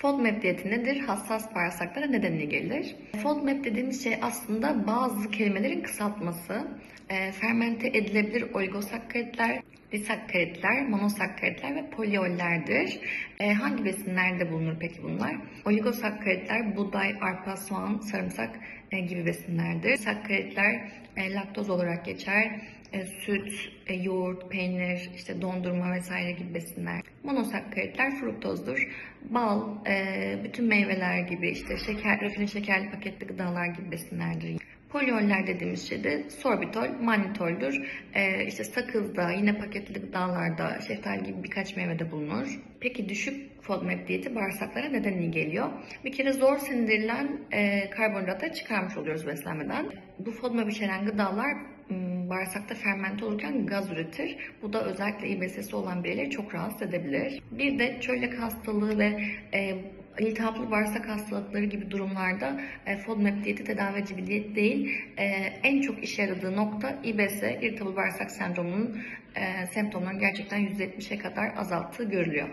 FODMAP diyeti nedir? Hassas bağırsaklara neden iyi gelir? FODMAP dediğimiz şey aslında bazı kelimelerin kısaltması. E, fermente edilebilir oligosakkaritler, disakkaritler, monosakkaritler ve poliollerdir. E, hangi besinlerde bulunur peki bunlar? Oligosakkaritler buğday, arpa, soğan, sarımsak e, gibi besinlerdir. Sakkaritler e, laktoz olarak geçer. E, süt, e, yoğurt, peynir, işte dondurma vesaire gibi besinler. Monosakkaritler fruktozdur. Bal, e, bütün meyveler gibi işte şeker, rafine şekerli paketli gıdalar gibi besinlerdir. Polioller dediğimiz şey de sorbitol, mannitoldür. Ee, işte sakızda, yine paketli gıdalarda, şeftali gibi birkaç meyvede bulunur. Peki düşük FODMAP diyeti bağırsaklara neden iyi geliyor? Bir kere zor sindirilen e, karbonhidratları çıkarmış oluyoruz beslenmeden. Bu FODMAP içeren gıdalar bağırsakta fermente olurken gaz üretir. Bu da özellikle İBS'si olan bireyleri çok rahatsız edebilir. Bir de çölyak hastalığı ve e, iltihaplı bağırsak hastalıkları gibi durumlarda e, FODMAP diyeti tedavi edici değil. E, en çok işe yaradığı nokta İBS, irritable bağırsak sendromunun e, semptomlarını gerçekten %70'e kadar azalttığı görülüyor.